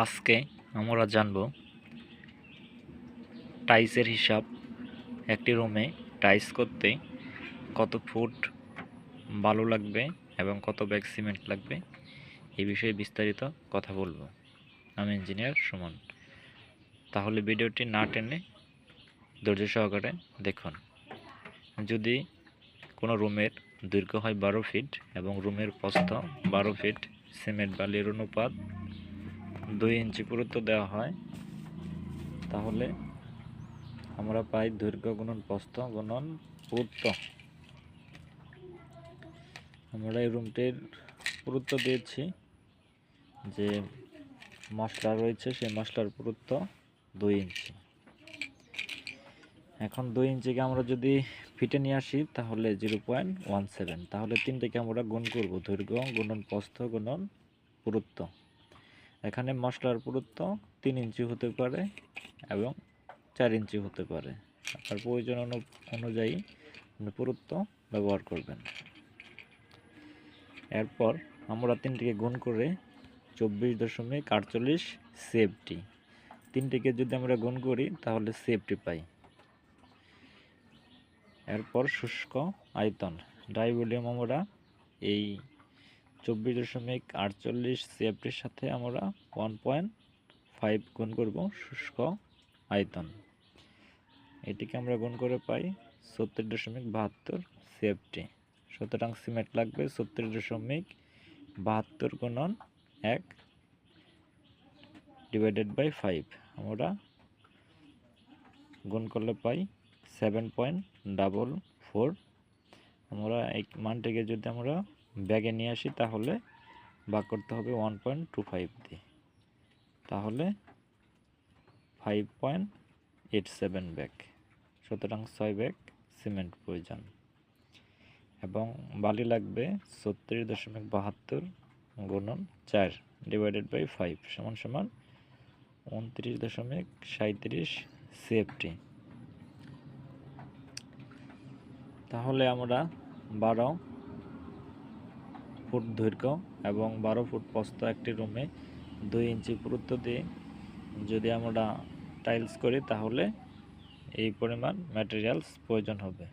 আজকে আমরা জানব টাইসের হিসাব। একটি রুমে টাইস করতে কত ফুট বালু লাগবে এবং কত ব্যাগ সিমেন্ট লাগবে, এই বিষয়ে বিস্তারিত কথা বলব। আমি ইঞ্জিনিয়ার সুমন। তাহলে ভিডিওটি না টেনে ধৈর্য সহকারে দেখুন। যদি কোনো রুমের দৈর্ঘ্য হয় বারো ফিট এবং রুমের প্রস্থ বারো ফিট, সিমেন্ট বালির অনুপাত দুই ইঞ্চি পুরুত্ব দেওয়া হয়, তাহলে আমরা পাই দৈর্ঘ্য গুণন প্রস্থ গুণন পুরুত্ব। আমরা এই রুমটির পুরুত্ব দিয়েছি যে মশলা রয়েছে, সেই মশলার পুরুত্ব দুই ইঞ্চি। এখন দুই ইঞ্চিকে আমরা যদি ফিটে নিয়ে আসি, তাহলে জিরো পয়েন্ট ওয়ান সেভেন। তাহলে তিনটেকে আমরা গুণ করব, দৈর্ঘ্য গুণন প্রস্থ গুণন পুরুত্ব। এখানে মশলার পুরুত্ব তিন ইঞ্চি হতে পারে এবং চার ইঞ্চি হতে পারে। আপনার প্রয়োজন অনু- অনুযায়ী আপনি পুরুত্ব ব্যবহার করবেন। এরপর আমরা তিনটিকে গুণ করে চব্বিশ দশমিক আটচল্লিশ সেফটি। তিনটিকে যদি আমরা গুণ করি, তাহলে সেফটি পাই। এরপর শুষ্ক আয়তন। ডাই আমরা এই চব্বিশ দশমিক আটচল্লিশ সিএফটির সাথে আমরা ওয়ান পয়েন্ট ফাইভ গুণ করব শুষ্ক আয়তন। এটিকে আমরা গুণ করে পাই সত্তর দশমিক বাহাত্তর সিএফটি। সুতরাং সিমেন্ট লাগবে সত্তর দশমিক বাহাত্তর গুণন এক ডিভাইডেড বাই ফাইভ আমরা গুণ করলে পাই সেভেন পয়েন্ট ডাবল ফোর আমরা এই মানটিকে যদি আমরা ব্যাগে নিয়ে আসি, তাহলে ভাগ করতে হবে ওয়ান পয়েন্ট টু ফাইভ দিয়ে। তাহলে five point eight seven bag, সুতরাং ছয় ব্যাগ সিমেন্ট প্রয়োজন। এবং বালি লাগবে ছত্রিশ দশমিক বাহাত্তর গুণন চার ডিভাইডেড বাই ফাইভ সমান সমান উনত্রিশ দশমিক সাঁত্রিশ সিএফটি তাহলে আমরা বারো ফুট দৈর্ঘ্য এবং বারো ফুট প্রস্ত একটি রুমে দুই ইঞ্চি পুরুত্ব দিয়ে যদি আমরা টাইলস করি তাহলে এই পরিমাণ ম্যাটেরিয়ালস প্রয়োজন হবে।